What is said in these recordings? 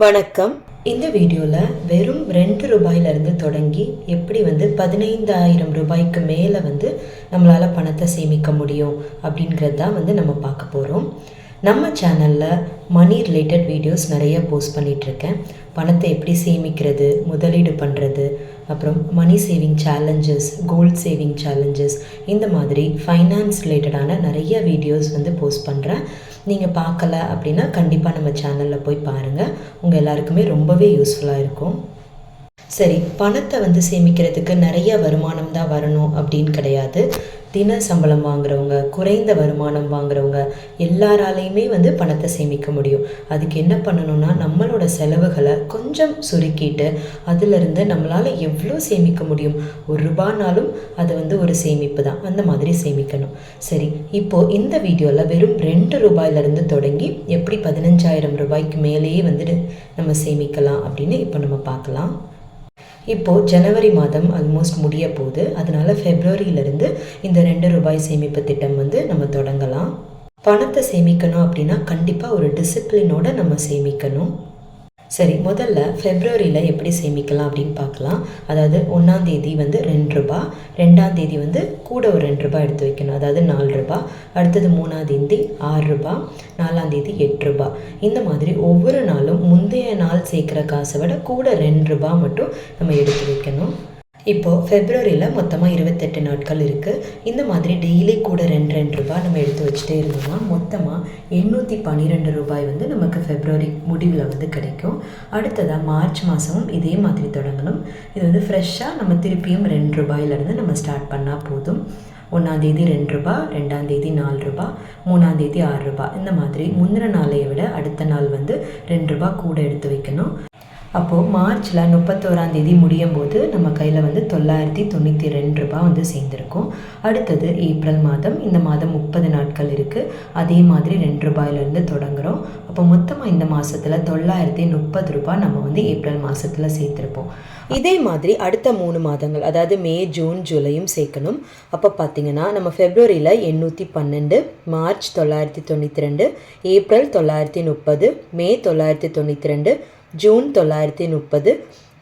வணக்கம். இந்த வீடியோவில் வெறும் ரெண்டு ரூபாயிலிருந்து தொடங்கி எப்படி வந்து பதினைந்தாயிரம் ரூபாய்க்கு மேலே வந்து நம்மளால் பணத்தை சேமிக்க முடியும் அப்படிங்கிறது தான் வந்து நம்ம பார்க்க போகிறோம் நம்ம சேனலில் மணி ரிலேட்டட் வீடியோஸ் நிறைய போஸ்ட் பண்ணிகிட்ருக்கேன் பணத்தை எப்படி சேமிக்கிறது முதலீடு பண்ணுறது அப்புறம் money saving challenges gold saving challenges இந்த மாதிரி ஃபைனான்ஸ் ரிலேட்டடான நிறைய வீடியோஸ் வந்து போஸ்ட் பண்ணுறேன் நீங்கள் பார்க்கல அப்படின்னா கண்டிப்பாக நம்ம சேனலில் போய் பாருங்கள் உங்கள் எல்லாருக்குமே ரொம்பவே யூஸ்ஃபுல்லாக இருக்கும். சரி பணத்தை வந்து சேமிக்கிறதுக்கு நிறைய வருமானம் தான் வரணும் அப்படின்னு கிடையாது. தின சம்பளம் வாங்குறவங்க குறைந்த வருமானம் வாங்குறவங்க எல்லாராலையுமே வந்து பணத்தை சேமிக்க முடியும். அதுக்கு என்ன பண்ணணும்னா நம்மளோட செலவுகளை கொஞ்சம் சுருக்கிட்டு அதிலிருந்து நம்மளால் எவ்வளோ சேமிக்க முடியும்? ஒரு ரூபானாலும் அது வந்து ஒரு சேமிப்பு தான். அந்த மாதிரி சேமிக்கணும். சரி இப்போது இந்த வீடியோவில் வெறும் ரெண்டு ரூபாயிலிருந்து தொடங்கி எப்படி பதினஞ்சாயிரம் ரூபாய்க்கு மேலேயே வந்துட்டு நம்ம சேமிக்கலாம் அப்படின்னு இப்போ நம்ம பார்க்கலாம். இப்போது ஜனவரி மாதம் ஆல்மோஸ்ட் முடிய போகுது. அதனால் ஃபெப்ரவரியிலேருந்து இந்த ரெண்டு ரூபாய் சேமிப்பு திட்டம் வந்து நம்ம தொடங்கலாம். பணத்தை சேமிக்கணும் அப்படின்னா கண்டிப்பாக ஒரு டிசிப்ளினோட நம்ம சேமிக்கணும். சரி முதல்ல ஃபெப்ரவரியில் எப்படி சேமிக்கலாம் அப்படின்னு பார்க்கலாம். அதாவது ஒன்றாந்தேதி வந்து ரெண்டு ரூபா ரெண்டாந்தேதி வந்து கூட ஒரு ரெண்டு ரூபா எடுத்து வைக்கணும். அதாவது நாலு ரூபா. அடுத்தது மூணாந்தேதி ஆறு ரூபா நாலாந்தேதி எட்டு ரூபா. இந்த மாதிரி ஒவ்வொரு நாளும் முந்தைய நாள் சேர்க்குற காசை விட கூட ரெண்டு ரூபா மட்டும் நம்ம எடுத்து வைக்கணும். இப்போது ஃபெப்ரவரியில் மொத்தமாக இருபத்தெட்டு நாட்கள் இருக்குது இந்த மாதிரி டெய்லி கூட ரெண்டு ரெண்டு ரூபாய் நம்ம எடுத்து வச்சுட்டே இருந்தோம்னா மொத்தமாக எண்ணூற்றி பன்னிரெண்டு ரூபாய் வந்து நமக்கு ஃபெப்ரவரி முடிவில் வந்து கிடைக்கும். அடுத்ததாக மார்ச் மாதமும் இதே மாதிரி தொடங்கணும். இது வந்து ஃப்ரெஷ்ஷாக நம்ம திருப்பியும் ரெண்டு ரூபாயிலேருந்து நம்ம ஸ்டார்ட் பண்ணால் போதும். ஒன்றாந்தேதி ரெண்டு ரூபா ரெண்டாந்தேதி நாலு ரூபா மூணாந்தேதி ஆறு ரூபா இந்த மாதிரி முந்தின நாளையை விட அடுத்த நாள் வந்து ரெண்டு ரூபா கூட எடுத்து வைக்கணும். அப்போது மார்ச்சில் முப்பத்தோராம் தேதி முடியும் போது நம்ம கையில் வந்து தொள்ளாயிரத்தி தொண்ணூற்றி ரெண்டு ரூபா வந்து சேர்ந்துருக்கும். அடுத்தது ஏப்ரல் மாதம் இந்த மாதம் முப்பது நாட்கள் இருக்குது அதே மாதிரி ரெண்டு ரூபாயிலேருந்து தொடங்குகிறோம் அப்போ மொத்தமாக இந்த மாதத்தில் தொள்ளாயிரத்தி முப்பது ரூபாய் நம்ம வந்து ஏப்ரல் மாதத்தில் சேர்த்துருப்போம். இதே மாதிரி அடுத்த மூணு மாதங்கள் அதாவது மே ஜூன் ஜூலையும் சேர்க்கணும். அப்போ பார்த்தீங்கன்னா நம்ம ஃபெப்ரவரியில் எண்ணூற்றி பன்னெண்டு மார்ச் தொள்ளாயிரத்தி தொண்ணூற்றி ரெண்டு ஏப்ரல் தொள்ளாயிரத்தி முப்பது மே தொள்ளாயிரத்தி தொண்ணூற்றி ரெண்டு ஜூன் தொள்ளாயிரத்தி முப்பது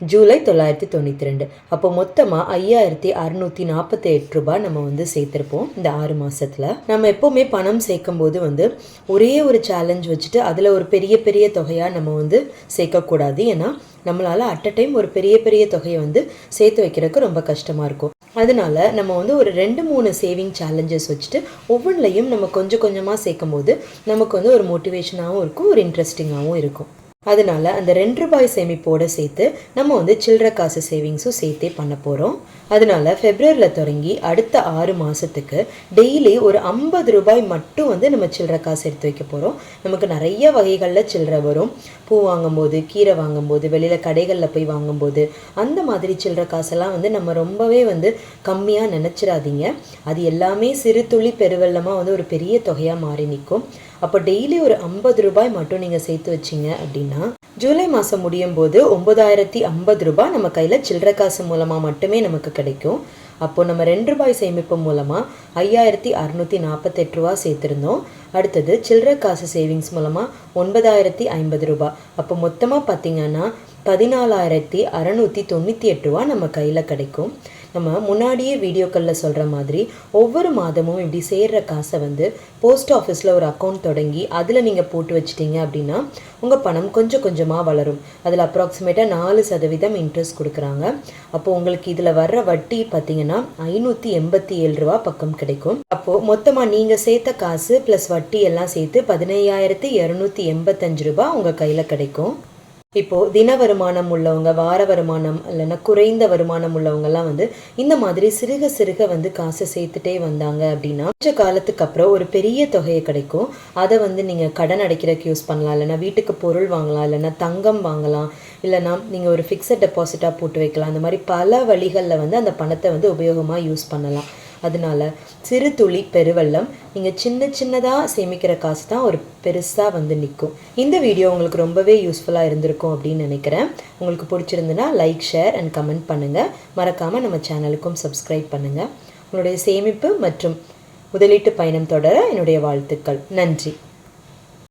ஜூலை தொள்ளாயிரத்தி தொண்ணூற்றி ரெண்டு அப்போ மொத்தமாக ஐயாயிரத்தி அறநூற்றி நாற்பத்தி எட்டு ரூபாய் நம்ம வந்து சேர்த்துருப்போம் இந்த ஆறு மாதத்தில் நம்ம எப்போவுமே பணம் சேர்க்கும் போது வந்து ஒரே ஒரு சேலஞ்ச் வச்சுட்டு அதில் ஒரு பெரிய பெரிய தொகையாக நம்ம வந்து சேர்க்கக்கூடாது. ஏன்னா நம்மளால் அட் அ டைம் ஒரு பெரிய பெரிய தொகையை வந்து சேர்த்து வைக்கிறதுக்கு ரொம்ப கஷ்டமாக இருக்கும். அதனால நம்ம வந்து ஒரு ரெண்டு மூணு சேவிங் சேலஞ்சஸ் வச்சுட்டு ஒவ்வொன்றிலையும் நம்ம கொஞ்சம் கொஞ்சமாக சேர்க்கும் போது நமக்கு வந்து ஒரு மோட்டிவேஷனாகவும் இருக்கும் ஒரு இன்ட்ரெஸ்டிங்காகவும் இருக்கும். அதனால அந்த ரெண்டு ரூபாய் சேமிப்போடு சேர்த்து நம்ம வந்து சில்லற காசு சேவிங்ஸும் சேர்த்தே பண்ண போகிறோம் அதனால ஃபெப்ரவரியில் தொடங்கி அடுத்த ஆறு மாதத்துக்கு டெய்லி ஒரு ஐம்பது ரூபாய் மட்டும் வந்து நம்ம சில்லற காசு எடுத்து வைக்க போகிறோம் நமக்கு நிறைய வகைகளில் சில்லற வரும். பூ வாங்கும்போது கீரை வாங்கும்போது வெளியில் கடைகளில் போய் வாங்கும்போது அந்த மாதிரி சில்லற காசெல்லாம் வந்து நம்ம ரொம்பவே வந்து கம்மியாக நினச்சிடாதீங்க. அது எல்லாமே சிறு துளி பெருவெள்ளமாக வந்து ஒரு பெரிய தொகையாக மாறி நிற்கும். அப்போ டெய்லி ஒரு ஐம்பது ரூபாய் மட்டும் நீங்கள் சேர்த்து வச்சிங்க அப்படின்னா ஜூலை மாதம் முடியும் போது ஒம்பதாயிரத்தி ஐம்பது ரூபாய் நம்ம கையில் சில்லற காசு மூலமாக மட்டுமே நமக்கு கிடைக்கும். அப்போ நம்ம ரெண்டு ரூபாய் சேமிப்பு மூலமாக ஐயாயிரத்தி அறுநூற்றி நாற்பத்தெட்டு ரூபா சேர்த்துருந்தோம். அடுத்தது சில்லற காசு சேவிங்ஸ் மூலமாக ஒன்பதாயிரத்தி ஐம்பது ரூபாய். அப்போ மொத்தமாக பார்த்திங்கன்னா பதினாலாயிரத்தி அறநூற்றி தொண்ணூற்றி எட்டு ரூபா நம்ம கையில் கிடைக்கும். நம்ம முன்னாடியே வீடியோக்களில் சொல்கிற மாதிரி ஒவ்வொரு மாதமும் இப்படி சேர்கிற காசை வந்து போஸ்ட் ஆஃபீஸில் ஒரு அக்கௌண்ட் தொடங்கி அதில் நீங்கள் போட்டு வச்சிட்டிங்க அப்படின்னா உங்கள் பணம் கொஞ்சம் கொஞ்சமாக வளரும். அதில் அப்ராக்சிமேட்டாக நாலு சதவீதம் இன்ட்ரெஸ்ட் கொடுக்குறாங்க. அப்போது உங்களுக்கு இதில் வர்ற வட்டி பார்த்தீங்கன்னா ஐநூற்றி எண்பத்தி ஏழு ரூபா பக்கம் கிடைக்கும். அப்போது மொத்தமாக நீங்கள் சேர்த்த காசு ப்ளஸ் வட்டி எல்லாம் சேர்த்து பதினையாயிரத்தி இரநூத்தி எண்பத்தஞ்சு ரூபா உங்கள் கையில் கிடைக்கும். இப்போ தின வருமானம் உள்ளவங்க வார வருமானம் இல்லைன்னா குறைந்த வருமானம் உள்ளவங்கலாம் வந்து இந்த மாதிரி சிறுக சிறுக வந்து காசை சேர்த்துட்டே வந்தாங்க அப்படின்னா கொஞ்ச காலத்துக்கு அப்புறம் ஒரு பெரிய தொகையை கிடைக்கும். அதை வந்து நீங்கள் கடன் அடைக்கிறதுக்கு யூஸ் பண்ணலாம். இல்லைன்னா வீட்டுக்கு பொருள் வாங்கலாம். இல்லைன்னா தங்கம் வாங்கலாம். இல்லைன்னா நீங்கள் ஒரு ஃபிக்ஸட் டெபாசிட்டாக போட்டு வைக்கலாம். அந்த மாதிரி பல வழிகளில் வந்து அந்த பணத்தை வந்து உபயோகமாக யூஸ் பண்ணலாம். அதனால சிறு துளி பெருவெள்ளம் நீங்கள் சின்ன சின்னதாக சேமிக்கிற காசு தான் ஒரு பெருசாக வந்து நிற்கும் இந்த வீடியோ உங்களுக்கு ரொம்பவே யூஸ்ஃபுல்லாக இருந்திருக்கும் அப்படின்னு நினைக்கிறேன். உங்களுக்கு பிடிச்சிருந்துன்னா லைக் ஷேர் அண்ட் கமெண்ட் பண்ணுங்கள் மறக்காமல் நம்ம சேனலுக்கும் சப்ஸ்கிரைப் பண்ணுங்கள் உங்களுடைய சேமிப்பு மற்றும் முதலீட்டு பயணம் தொடர என்னுடைய வாழ்த்துக்கள். நன்றி.